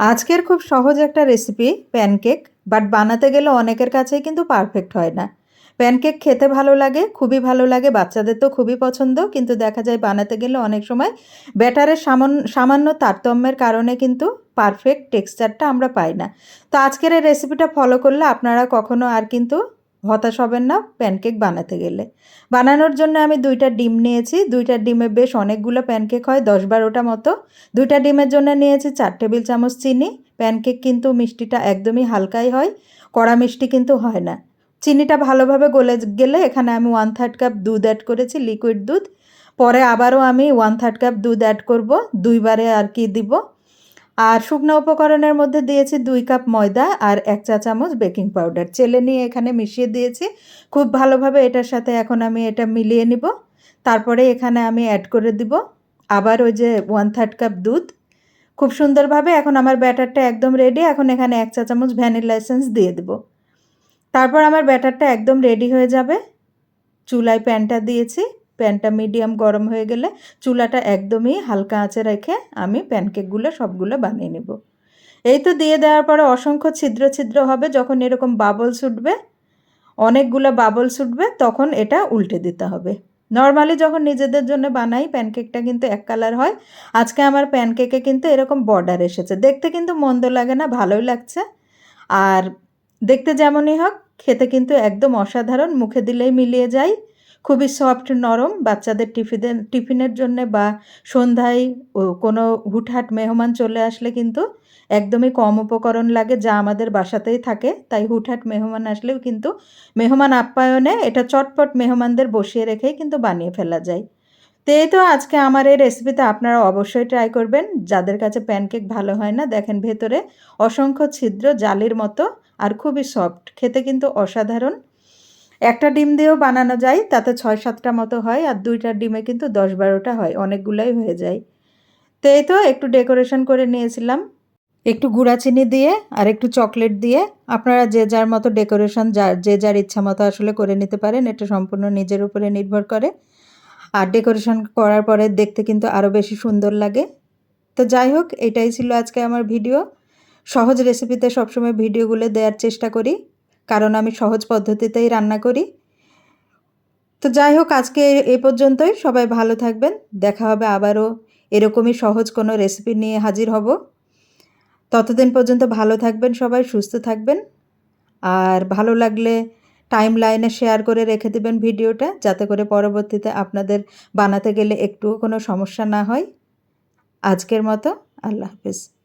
আজকের খুব সহজ একটা রেসিপি প্যানকেক বাট বানাতে গেলে অনেকের কাছেই কিন্তু পারফেক্ট হয় না। প্যানকেক খেতে ভালো লাগে, খুবই ভালো লাগে, বাচ্চাদের তো খুবই পছন্দ, কিন্তু দেখা যায় বানাতে গেলে অনেক সময় ব্যাটারের সামান্য সামান্য তারতম্যের কারণে কিন্তু পারফেক্ট টেক্সচারটা আমরা পাই না। তো আজকের এই রেসিপিটা ফলো করলে আপনারা কখনো আর কিন্তু হতাশ হবেন না প্যানকেক বানাতে গেলে। বানানোর জন্য আমি দুইটা ডিম নিয়েছি, দুইটা ডিমে বেশ অনেকগুলো প্যানকেক হয়, দশ বারোটা মতো। দুইটা ডিমের জন্য নিয়েছি চার টেবিল চামচ চিনি প্যানকেক কিন্তু মিষ্টিটা একদমই হালকাই হয়, কড়া মিষ্টি কিন্তু হয় না। চিনিটা ভালোভাবে গলে গেলে এখানে আমি ওয়ান থার্ড কাপ দুধ অ্যাড করেছি লিকুইড দুধ। পরে আবারও আমি ওয়ান থার্ড কাপ দুধ অ্যাড করব, দুইবারে আর কি দিব। আর শুকনো উপকরণের মধ্যে দিয়েছি দুই কাপ ময়দা আর এক চা চামচ বেকিং পাউডার। চেলে নিয়ে এখানে মিশিয়ে দিয়েছি। খুব ভালোভাবে এটার সাথে এখন আমি এটা মিলিয়ে নিব। তারপরে এখানে আমি অ্যাড করে দিব। আবার ওই যে ওয়ান থার্ড কাপ দুধ। খুব সুন্দরভাবে এখন আমার ব্যাটারটা একদম রেডি এখন এখানে এক চা চামচ ভ্যানিলা এসেন্স দিয়ে দেব। তারপর আমার ব্যাটারটা একদম রেডি হয়ে যাবে। চুলায় প্যানটা দিয়েছি। প্যানটা মিডিয়াম গরম হয়ে গেলে চুলাটা একদমই হালকা আঁচে রেখে আমি প্যানকেকগুলো সবগুলো বানিয়ে নেব। এই তো দিয়ে দেওয়ার পরে অসংখ্য ছিদ্র ছিদ্র হবে যখন এরকম বাবল উঠবে, অনেকগুলো বাবল উঠবে তখন এটা উল্টে দিতে হবে। নর্মালি যখন নিজেদের জন্য বানাই প্যানকেকটা কিন্তু এক কালার হয়। আজকে আমার প্যানকেকে কিন্তু এরকম বর্ডার এসেছে। দেখতে কিন্তু মন্দ লাগে না, ভালোই লাগছে। আর দেখতে যেমনই হোক, খেতে কিন্তু একদম অসাধারণ, মুখে দিলেই মিলিয়ে যায়। খুবই সফট, নরম। বাচ্চাদের টিফিনের টিফিনের জন্যে বা সন্ধ্যায় কোনো হুটহাট মেহমান চলে আসলে কিন্তু একদমই কম উপকরণ লাগে, যা আমাদের বাসাতেই থাকে। তাই হুটহাট মেহমান আসলেও কিন্তু মেহমান আপ্যায়নে এটা চটপট মেহমানদের বসিয়ে রেখেই কিন্তু বানিয়ে ফেলা যায়। তো এই তো আজকে আমার এই রেসিপিতে আপনারা অবশ্যই ট্রাই করবেন। যাদের কাছে প্যানকেক ভালো হয় না, দেখেন ভেতরে অসংখ্য ছিদ্র, জালির মতো, আর খুবই সফট খেতে কিন্তু অসাধারণ। একটা ডিম দিয়েও বানানো যায়, তাতে ছয় সাতটা মতো হয় আর দুইটা ডিমে কিন্তু দশ বারোটা হয়, অনেকগুলোই হয়ে যায়। তো এই তো একটু ডেকোরেশন করে নিয়েছিলাম। একটু গুঁড়া চিনি দিয়ে আর একটু চকলেট দিয়ে আপনারা যে যার মতো ডেকোরেশন যার, যে যার ইচ্ছা মতো আসলে করে নিতে পারেন, এটা সম্পূর্ণ নিজের উপরে নির্ভর করে। আর ডেকোরেশন করার পরে দেখতে কিন্তু আরও বেশি সুন্দর লাগে। তো যাই হোক, এটাই ছিল আজকে আমার ভিডিও। সহজ রেসিপিতে সবসময় ভিডিওগুলো দেওয়ার চেষ্টা করি। কারণ আমি সহজ পদ্ধতিতেই রান্না করি। তো যাই হোক, আজকে এ পর্যন্তই। সবাই ভালো থাকবেন। দেখা হবে আবারও এরকমই সহজ কোনো রেসিপি নিয়ে হাজির হব। ততদিন পর্যন্ত ভালো থাকবেন সবাই, সুস্থ থাকবেন। আর ভালো লাগলে টাইম লাইনে শেয়ার করে রেখে দেবেন ভিডিওটা, যাতে করে পরবর্তীতে আপনাদের বানাতে গেলে একটুও কোনো সমস্যা না হয়। আজকের মতো, আল্লাহ হাফিজ।